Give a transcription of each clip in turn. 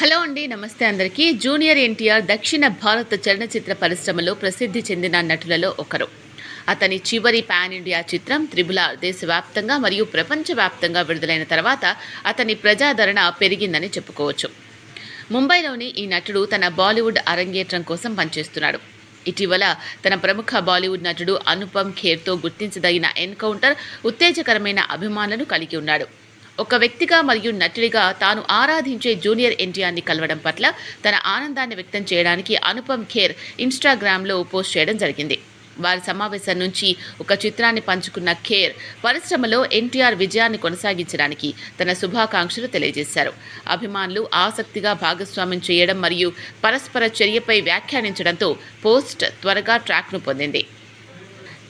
Hello అండి నమస్తే అందరికీ. జూనియర్ ఎన్టీఆర్ దక్షిణ భారత చలనచిత్ర పరిశ్రమలో ప్రసిద్ధి చెందిన నటులలో ఒకరు. అతని చివరి పాన్ ఇండియా చిత్రం త్రిబుల దేశవ్యాప్తంగా మరియు ప్రపంచవ్యాప్తంగా విడుదలైన తర్వాత అతని ప్రజాదరణ పెరిగిందని చెప్పుకోవచ్చు. ముంబైలోని ఈ నటుడు తన బాలీవుడ్ అరంగేట్రం కోసం పనిచేస్తున్నాడు. ఇటీవల తన ప్రముఖ బాలీవుడ్ నటుడు అనుపమ్ ఖేర్తో గుర్తించదగిన ఎన్కౌంటర్ ఉత్తేజకరమైన అభిమానులను కలిగి ఉన్నాడు. ఒక వ్యక్తిగా మరియు నటుడిగా తాను ఆరాధించే జూనియర్ ఎన్టీఆర్ని కలవడం పట్ల తన ఆనందాన్ని వ్యక్తం చేయడానికి అనుపమ్ ఖేర్ ఇన్స్టాగ్రామ్లో పోస్ట్ చేయడం జరిగింది. వారి సమావేశం నుంచి ఒక చిత్రాన్ని పంచుకున్న ఖేర్ పరిశ్రమలో ఎన్టీఆర్ విజయాన్ని కొనసాగించడానికి తన శుభాకాంక్షలు తెలియజేశారు. అభిమానులు ఆసక్తిగా భాగస్వామ్యం చేయడం మరియు పరస్పర చర్యపై వ్యాఖ్యానించడంతో పోస్ట్ త్వరగా ట్రాక్ను పొందింది.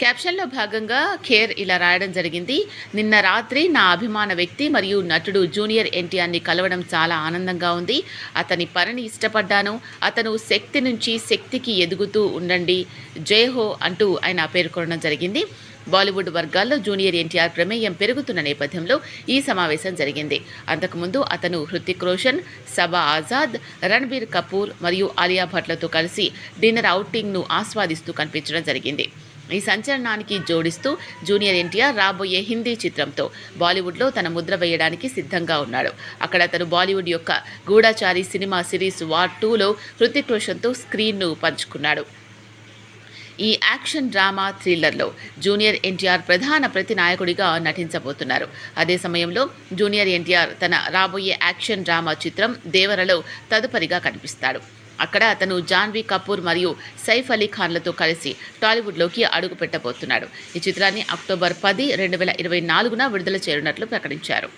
క్యాప్షన్లో భాగంగా ఖేర్ ఇలా రాయడం జరిగింది. నిన్న రాత్రి నా అభిమాన వ్యక్తి మరియు నటుడు జూనియర్ ఎన్టీఆర్ని కలవడం చాలా ఆనందంగా ఉంది. అతని పనిని ఇష్టపడ్డాను. అతను శక్తి నుంచి శక్తికి ఎదుగుతూ ఉండండి జై హో అంటూ ఆయన పేర్కొనడం జరిగింది. బాలీవుడ్ వర్గాల్లో జూనియర్ ఎన్టీఆర్ ప్రమేయం పెరుగుతున్న నేపథ్యంలో ఈ సమావేశం జరిగింది. అంతకుముందు అతను హృతిక్ రోషన్ సబా ఆజాద్ రణబీర్ కపూర్ మరియు ఆలియా భట్లతో కలిసి డిన్నర్ అవుటింగ్ను ఆస్వాదిస్తూ కనిపించడం జరిగింది. ఈ సంచలనానికి జోడిస్తూ జూనియర్ ఎన్టీఆర్ రాబోయే హిందీ చిత్రంతో బాలీవుడ్లో తన ముద్ర వేయడానికి సిద్ధంగా ఉన్నాడు. అక్కడ అతను బాలీవుడ్ యొక్క గూఢచారి సినిమా సిరీస్ వార్ టూలో హృతిక్ రోషన్తో స్క్రీన్ను పంచుకున్నాడు. ఈ యాక్షన్ డ్రామా థ్రిల్లర్లో జూనియర్ ఎన్టీఆర్ ప్రధాన ప్రతినాయకుడిగా నటించబోతున్నారు. అదే సమయంలో జూనియర్ ఎన్టీఆర్ తన రాబోయే యాక్షన్ డ్రామా చిత్రం దేవరలో తదుపరిగా కనిపిస్తాడు. అక్కడ అతను జాన్వీ కపూర్ మరియు సైఫ్ అలీ ఖాన్లతో కలిసి టాలీవుడ్లోకి అడుగు పెట్టబోతున్నాడు ఈ చిత్రాన్ని అక్టోబర్ పది రెండు వేల ఇరవై నాలుగున విడుదల చేయనున్నట్లు ప్రకటించారు.